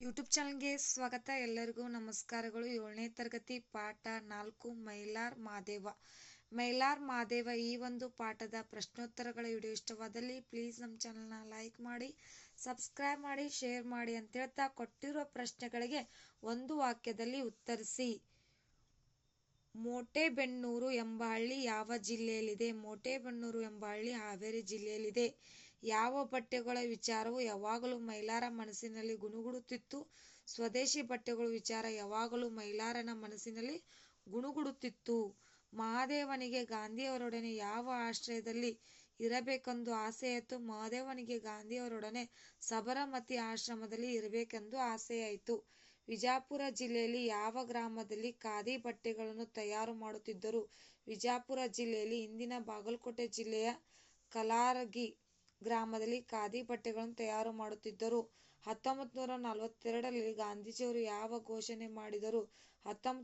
YouTube ಚಾನಲ್ಗೆ ಸ್ವಾಗತ. ಎಲ್ಲರಿಗೂ ನಮಸ್ಕಾರಗಳು. ಏಳನೇ ತರಗತಿ ಪಾಠ ನಾಲ್ಕು, ಮೈಲಾರ್ ಮಾದೇವ. ಮೈಲಾರ್ ಮಾದೇವ ಈ ಒಂದು ಪಾಠದ ಪ್ರಶ್ನೋತ್ತರಗಳ ವಿಡಿಯೋ ಇಷ್ಟವಾದಲ್ಲಿ ಪ್ಲೀಸ್ ನಮ್ಮ ಚಾನಲ್ನ ಲೈಕ್ ಮಾಡಿ ಸಬ್ಸ್ಕ್ರೈಬ್ ಮಾಡಿ ಶೇರ್ ಮಾಡಿ ಅಂತ ಹೇಳ್ತಾ ಕೊಟ್ಟಿರೋ ಪ್ರಶ್ನೆಗಳಿಗೆ ಒಂದು ವಾಕ್ಯದಲ್ಲಿ ಉತ್ತರಿಸಿ. ಮೋಟೆಬೆನ್ನೂರು ಎಂಬ ಹಳ್ಳಿ ಯಾವ ಜಿಲ್ಲೆಯಲ್ಲಿದೆ? ಮೋಟೆಬೆನ್ನೂರು ಎಂಬ ಹಳ್ಳಿ ಹಾವೇರಿ ಜಿಲ್ಲೆಯಲ್ಲಿದೆ. ಯಾವ ಬಟ್ಟೆಗಳ ವಿಚಾರವು ಯಾವಾಗಲೂ ಮೈಲಾರ ಮನಸ್ಸಿನಲ್ಲಿ ಗುಣುಗುಡುತ್ತಿತ್ತು? ಸ್ವದೇಶಿ ಬಟ್ಟೆಗಳ ವಿಚಾರ ಯಾವಾಗಲೂ ಮೈಲಾರನ ಮನಸ್ಸಿನಲ್ಲಿ ಗುಣುಗುಡುತ್ತಿತ್ತು. ಮಹಾದೇವನಿಗೆ ಗಾಂಧಿಯವರೊಡನೆ ಯಾವ ಆಶ್ರಯದಲ್ಲಿ ಇರಬೇಕೆಂದು ಆಸೆಯಾಯಿತು? ಮಹಾದೇವನಿಗೆ ಗಾಂಧಿಯವರೊಡನೆ ಸಬರಮತಿ ಆಶ್ರಮದಲ್ಲಿ ಇರಬೇಕೆಂದು ಆಸೆಯಾಯಿತು. ವಿಜಾಪುರ ಜಿಲ್ಲೆಯಲ್ಲಿ ಯಾವ ಗ್ರಾಮದಲ್ಲಿ ಖಾದಿ ಬಟ್ಟೆಗಳನ್ನು ತಯಾರು ಮಾಡುತ್ತಿದ್ದರು? ವಿಜಾಪುರ ಜಿಲ್ಲೆಯಲ್ಲಿ ಇಂದಿನ ಬಾಗಲಕೋಟೆ ಜಿಲ್ಲೆಯ ಕಲಾರಗಿ ಗ್ರಾಮದಲ್ಲಿ ಖಾದಿ ಬಟ್ಟೆಗಳನ್ನು ತಯಾರು ಮಾಡುತ್ತಿದ್ದರು. ಹತ್ತೊಂಬತ್ತು ನೂರ ನಲವತ್ತೆರಡರಲ್ಲಿ ಗಾಂಧೀಜಿಯವರು ಯಾವ ಘೋಷಣೆ ಮಾಡಿದರು?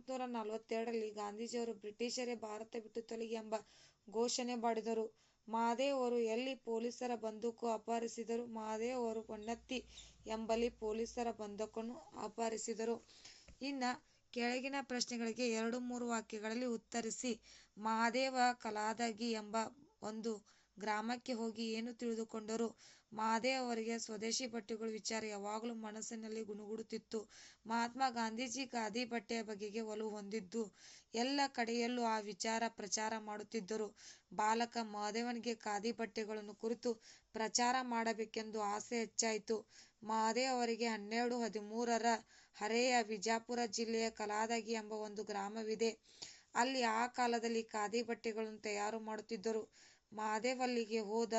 ನೂರ ನಲವತ್ತೆರಡರಲ್ಲಿ ಗಾಂಧೀಜಿಯವರು ಬ್ರಿಟಿಷರೇ ಭಾರತ ಬಿಟ್ಟು ತೊಲಗಿ ಎಂಬ ಘೋಷಣೆ ಮಾಡಿದರು. ಮಹಾದೇವ್ ಅವರು ಎಲ್ಲಿ ಪೊಲೀಸರ ಬಂದೂಕು ಅಪಹರಿಸಿದರು? ಮಾದೇವರು ಅವರು ಹೊನ್ನತ್ತಿ ಎಂಬಲ್ಲಿ ಪೊಲೀಸರ ಬಂದೂಕನ್ನು ಅಪಹರಿಸಿದರು. ಇನ್ನ ಕೆಳಗಿನ ಪ್ರಶ್ನೆಗಳಿಗೆ ಎರಡು ಮೂರು ವಾಕ್ಯಗಳಲ್ಲಿ ಉತ್ತರಿಸಿ ಮಹಾದೇವ ಕಲಾದಗಿ ಎಂಬ ಒಂದು ಗ್ರಾಮಕ್ಕೆ ಹೋಗಿ ಏನು ತಿಳಿದುಕೊಂಡರು? ಮಾದೇ ಅವರಿಗೆ ಸ್ವದೇಶಿ ಬಟ್ಟೆಗಳ ವಿಚಾರ ಯಾವಾಗಲೂ ಮನಸ್ಸಿನಲ್ಲಿ ಗುಣಗುಡುತ್ತಿತ್ತು. ಮಹಾತ್ಮ ಗಾಂಧೀಜಿ ಖಾದಿ ಬಟ್ಟೆಯ ಬಗೆಗೆ ಒಲವು ಹೊಂದಿದ್ದು, ಎಲ್ಲ ಕಡೆಯಲ್ಲೂ ಆ ವಿಚಾರ ಪ್ರಚಾರ ಮಾಡುತ್ತಿದ್ದರು. ಬಾಲಕ ಮಹಾದೇವನಿಗೆ ಖಾದಿ ಬಟ್ಟೆಗಳನ್ನು ಕುರಿತು ಪ್ರಚಾರ ಮಾಡಬೇಕೆಂದು ಆಸೆ ಹೆಚ್ಚಾಯಿತು. ಮಹಾದೇವ್ ಅವರಿಗೆ ಹನ್ನೆರಡು, ಹದಿಮೂರರ ಹರೆಯ ವಿಜಾಪುರ ಜಿಲ್ಲೆಯ ಕಲಾದಗಿ ಎಂಬ ಒಂದು ಗ್ರಾಮವಿದೆ. ಅಲ್ಲಿ ಆ ಕಾಲದಲ್ಲಿ ಖಾದಿ ಬಟ್ಟೆಗಳನ್ನು ತಯಾರು ಮಾಡುತ್ತಿದ್ದರು. ಮಹಾದೇವ್ ಅಲ್ಲಿಗೆ ಹೋದ,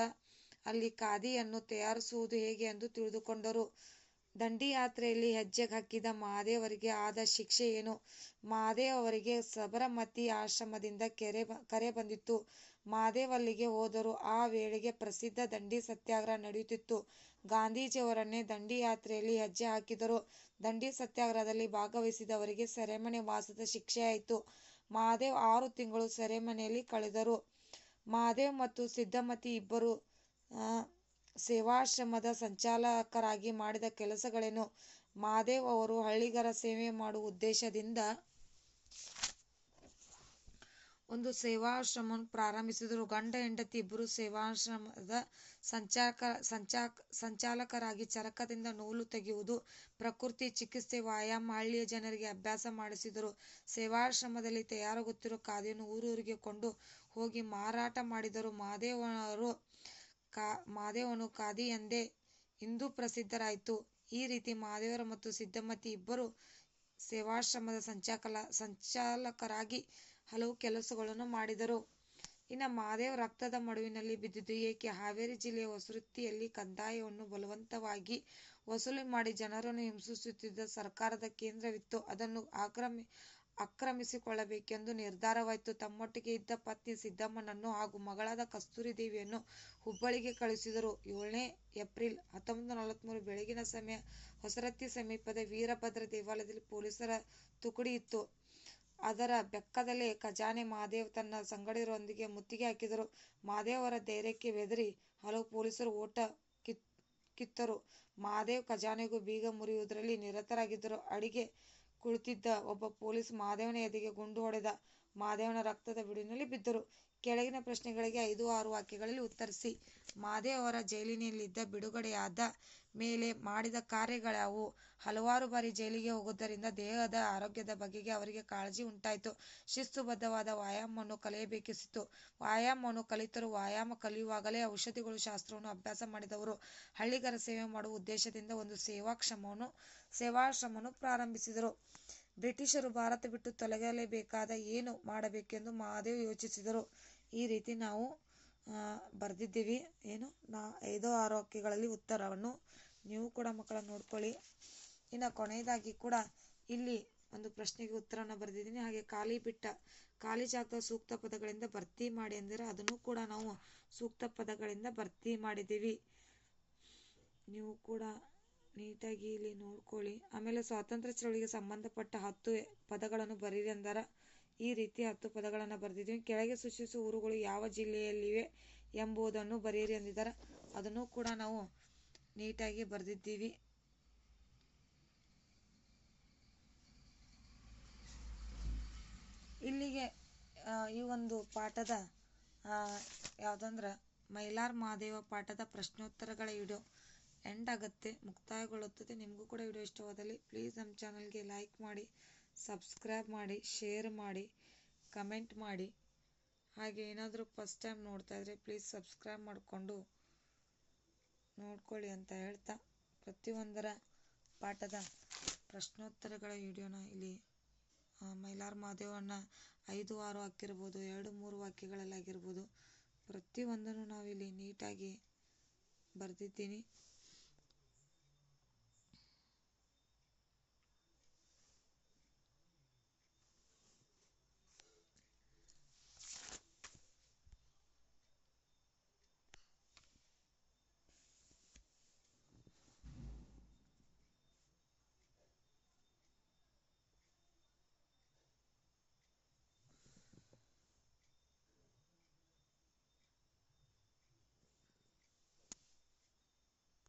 ಅಲ್ಲಿ ಖಾದಿಯನ್ನು ತಯಾರಿಸುವುದು ಹೇಗೆ ಎಂದು ತಿಳಿದುಕೊಂಡರು. ದಂಡಿಯಾತ್ರೆಯಲ್ಲಿ ಹೆಜ್ಜೆ ಹಾಕಿದ ಮಹಾದೇವರಿಗೆ ಆದ ಶಿಕ್ಷೆ ಏನು? ಮಹಾದೇವ್ ಸಬರಮತಿ ಆಶ್ರಮದಿಂದ ಕೆರೆ ಕರೆ ಬಂದಿತ್ತು. ಮಾದೇವಲ್ಲಿಗೆ ಅಲ್ಲಿಗೆ ಹೋದರು. ಆ ವೇಳೆಗೆ ಪ್ರಸಿದ್ಧ ದಂಡಿ ಸತ್ಯಾಗ್ರಹ ನಡೆಯುತ್ತಿತ್ತು. ಗಾಂಧೀಜಿಯವರನ್ನೇ ದಂಡಿ ಯಾತ್ರೆಯಲ್ಲಿ ಹೆಜ್ಜೆ ಹಾಕಿದರು. ದಂಡಿ ಸತ್ಯಾಗ್ರಹದಲ್ಲಿ ಭಾಗವಹಿಸಿದವರಿಗೆ ಸೆರೆಮನೆ ವಾಸದ ಶಿಕ್ಷೆಯಾಯಿತು. ಮಹಾದೇವ್ ಆರು ತಿಂಗಳು ಸೆರೆಮನೆಯಲ್ಲಿ ಕಳೆದರು. ಮಹಾದೇವ್ ಮತ್ತು ಸಿದ್ದಮತಿ ಇಬ್ಬರು ಸೇವಾಶ್ರಮದ ಸಂಚಾಲಕರಾಗಿ ಮಾಡಿದ ಕೆಲಸಗಳೇನು? ಮಹಾದೇವ್ ಅವರು ಹಳ್ಳಿಗರ ಸೇವೆ ಮಾಡುವ ಉದ್ದೇಶದಿಂದ ಒಂದು ಸೇವಾಶ್ರಮವನ್ನು ಪ್ರಾರಂಭಿಸಿದರು. ಗಂಡ, ಹೆಂಡತಿ ಇಬ್ಬರು ಸೇವಾಶ್ರಮದ ಸಂಚಾಕ ಸಂಚಾ ಸಂಚಾಲಕರಾಗಿ ಚರಕದಿಂದ ನೂಲು ತೆಗೆಯುವುದು, ಪ್ರಕೃತಿ ಚಿಕಿತ್ಸೆ, ವ್ಯಾಯಾಮ, ಹಳ್ಳಿಯ ಜನರಿಗೆ ಅಭ್ಯಾಸ ಮಾಡಿಸಿದರು. ಸೇವಾಶ್ರಮದಲ್ಲಿ ತಯಾರಾಗುತ್ತಿರುವ ಖಾದಿಯನ್ನು ಊರೂರಿಗೆ ಕೊಂಡು ಹೋಗಿ ಮಾರಾಟ ಮಾಡಿದರು. ಮಾದೇವನು ಖಾದಿ ಎಂದೇ ಇಂದು ಪ್ರಸಿದ್ಧರಾಯಿತು. ಈ ರೀತಿ ಮಾದೇವರು ಮತ್ತು ಸಿದ್ದಮತಿ ಇಬ್ಬರು ಸೇವಾಶ್ರಮದ ಸಂಚಾಕಲ, ಸಂಚಾಲಕರಾಗಿ ಹಲವು ಕೆಲಸಗಳನ್ನು ಮಾಡಿದರು. ಇನ್ನು ಮಹಾದೇವ್ ರಕ್ತದ ಮಡುವಿನಲ್ಲಿ ಬಿದ್ದಿದ್ದು ಏಕೆ? ಹಾವೇರಿ ಜಿಲ್ಲೆಯ ಹೊಸವೃತ್ತಿಯಲ್ಲಿ ಕಂದಾಯವನ್ನು ಬಲವಂತವಾಗಿ ವಸೂಲಿ ಮಾಡಿ ಜನರನ್ನು ಹಿಂಸಿಸುತ್ತಿದ್ದ ಸರ್ಕಾರದ ಕೇಂದ್ರವಿತ್ತು. ಅದನ್ನು ಆಕ್ರಮಿ ಆಕ್ರಮಿಸಿಕೊಳ್ಳಬೇಕೆಂದು ನಿರ್ಧಾರವಾಯಿತು. ತಮ್ಮೊಟ್ಟಿಗೆ ಇದ್ದ ಪತ್ನಿ ಸಿದ್ದಮ್ಮನನ್ನು ಹಾಗೂ ಮಗಳಾದ ಕಸ್ತೂರಿ ದೇವಿಯನ್ನು ಹುಬ್ಬಳ್ಳಿಗೆ ಕಳುಹಿಸಿದರು ಏಳನೇ ಏಪ್ರಿಲ್ ಹತ್ತೊಂಬತ್ತು ನಲವತ್ಮೂರು ಬೆಳಗಿನ ಸಮಯ ಹೊಸರತ್ತಿ ಸಮೀಪದ ವೀರಭದ್ರ ದೇವಾಲಯದಲ್ಲಿ ಪೊಲೀಸರ ತುಕಡಿ ಇತ್ತು. ಅದರ ಬೆಕ್ಕದಲ್ಲೇ ಖಜಾನೆ ಮಹಾದೇವ್ ತನ್ನ ಸಂಗಡಿಗರೊಂದಿಗೆ ಮುತ್ತಿಗೆ ಹಾಕಿದರು. ಮಹಾದೇವ್ ಅವರ ಧೈರ್ಯಕ್ಕೆ ಬೆದರಿ ಹಲವು ಪೊಲೀಸರು ಓಟ ಕಿತ್, ಕಿತ್ತರು. ಮಹಾದೇವ್ ಖಜಾನೆಗೂ ಬೀಗ ಮುರಿಯುವುದರಲ್ಲಿ ನಿರತರಾಗಿದ್ದರು. ಅಡಿಗೆ ಕುಳಿತಿದ್ದ ಒಬ್ಬ ಪೊಲೀಸ್ ಮಹಾದೇವನ ಎದೆಗೆ ಗುಂಡು ಹೊಡೆದ ಮಹಾದೇವನ ರಕ್ತದ ಬಿಡಿನಲ್ಲಿ ಬಿದ್ದರು. ಕೆಳಗಿನ ಪ್ರಶ್ನೆಗಳಿಗೆ ಐದು ಆರು ವಾಕ್ಯಗಳಲ್ಲಿ ಉತ್ತರಿಸಿ. ಮಾದೇ ಅವರ ಜೈಲಿನಲ್ಲಿದ್ದ ಬಿಡುಗಡೆಯಾದ ಮೇಲೆ ಮಾಡಿದ ಕಾರ್ಯಗಳ್ಯಾವು ಹಲವಾರು ಬಾರಿ ಜೈಲಿಗೆ ಹೋಗುವುದರಿಂದ ದೇಹದ ಆರೋಗ್ಯದ ಬಗೆಗೆ ಅವರಿಗೆ ಕಾಳಜಿ ಉಂಟಾಯಿತು. ಶಿಸ್ತುಬದ್ಧವಾದ ವ್ಯಾಯಾಮವನ್ನು ಕಲಿಯಬೇಕಿಸಿತು. ವ್ಯಾಯಾಮವನ್ನು ಕಲಿತರು ವ್ಯಾಯಾಮ ಕಲಿಯುವಾಗಲೇ ಔಷಧಿಗಳು, ಶಾಸ್ತ್ರವನ್ನು ಅಭ್ಯಾಸ ಮಾಡಿದವರು. ಹಳ್ಳಿಗರ ಸೇವೆ ಮಾಡುವ ಉದ್ದೇಶದಿಂದ ಒಂದು ಸೇವಾಕ್ಷಮವನ್ನು ಸೇವಾಶ್ರಮವನ್ನು ಪ್ರಾರಂಭಿಸಿದರು. ಬ್ರಿಟಿಷರು ಭಾರತ ಬಿಟ್ಟು ತೊಲಗಲೇಬೇಕಾದ ಏನು ಮಾಡಬೇಕೆಂದು ಮಹಾದೇವ್ ಯೋಚಿಸಿದರು. ಈ ರೀತಿ ನಾವು ಬರೆದಿದ್ದೀವಿ. ಏನು, ನಾ, ಐದು ಆರು ಅಂಕಿಗಳಲ್ಲಿ ಉತ್ತರವನ್ನು ನೀವು ಕೂಡ ಮಕ್ಕಳ ನೋಡ್ಕೊಳ್ಳಿ. ಇನ್ನು ಕೊನೆಯದಾಗಿ ಕೂಡ ಇಲ್ಲಿ ಒಂದು ಪ್ರಶ್ನೆಗೆ ಉತ್ತರವನ್ನು ಬರೆದಿದ್ದೀನಿ. ಹಾಗೆ ಖಾಲಿ ಬಿಟ್ಟ, ಖಾಲಿ ಜಾಗದ ಸೂಕ್ತ ಪದಗಳಿಂದ ಭರ್ತಿ ಮಾಡಿ ಅಂದರೆ ಅದನ್ನು ಕೂಡ ನಾವು ಸೂಕ್ತ ಪದಗಳಿಂದ ಭರ್ತಿ ಮಾಡಿದ್ದೀವಿ. ನೀವು ಕೂಡ ನೀಟಾಗಿ ಇಲ್ಲಿ ನೋಡ್ಕೊಳ್ಳಿ. ಆಮೇಲೆ ಸ್ವಾತಂತ್ರ್ಯ ಚಳವಳಿಗೆ ಸಂಬಂಧಪಟ್ಟ ಹತ್ತು ಪದಗಳನ್ನು ಬರೀರಿ ಅಂದಾರ. ಈ ರೀತಿ ಹತ್ತು ಪದಗಳನ್ನು ಬರೆದಿದ್ದೀವಿ. ಕೆಳಗೆ ಸೂಚಿಸುವ ಊರುಗಳು ಯಾವ ಜಿಲ್ಲೆಯಲ್ಲಿವೆ ಎಂಬುದನ್ನು ಬರೆಯಿರಿ ಅಂದಿದ್ದಾರೆ ಅದನ್ನು ಕೂಡ ನಾವು ನೀಟಾಗಿ ಬರೆದಿದ್ದೀವಿ. ಇಲ್ಲಿಗೆ ಈ ಒಂದು ಪಾಠದ ಯಾವುದಂದ್ರೆ ಮೈಲಾರ್ ಮಹಾದೇವ ಪಾಠದ ಪ್ರಶ್ನೋತ್ತರಗಳ ವಿಡಿಯೋ ಎಂಡ್ ಆಗುತ್ತೆ. ಮುಕ್ತಾಯಗೊಳ್ಳುತ್ತದೆ. ನಿಮಗೂ ಕೂಡ ವಿಡಿಯೋ ಇಷ್ಟವಾದಲ್ಲಿ ಪ್ಲೀಸ್ ನಮ್ಮ ಚಾನಲ್ಗೆ ಲೈಕ್ ಮಾಡಿ. ಸಬ್ಸ್ಕ್ರೈಬ್ ಮಾಡಿ ಶೇರ್ ಮಾಡಿ ಕಮೆಂಟ್ ಮಾಡಿ. ಹಾಗೆ ಏನಾದರೂ ಫಸ್ಟ್ ಟೈಮ್ ನೋಡ್ತಾ ಇದ್ರೆ ಪ್ಲೀಸ್ ಸಬ್ಸ್ಕ್ರೈಬ್ ಮಾಡಿಕೊಂಡು ನೋಡ್ಕೊಳ್ಳಿ ಅಂತ ಹೇಳ್ತಾ ಪ್ರತಿಯೊಂದರ ಪಾಠದ ಪ್ರಶ್ನೋತ್ತರಗಳ ವಿಡಿಯೋನ ಇಲ್ಲಿ ಮೈಲಾರ ಮಹಾದೇವನ ಐದು ಆರು ಹಾಕಿರ್ಬೋದು, ಎರಡು ಮೂರು ವಾಕ್ಯಗಳಲ್ಲಾಗಿರ್ಬೋದು, ಪ್ರತಿಯೊಂದನ್ನು ನಾವಿಲ್ಲಿ ನೀಟಾಗಿ ಬರೆದಿದ್ದೀನಿ.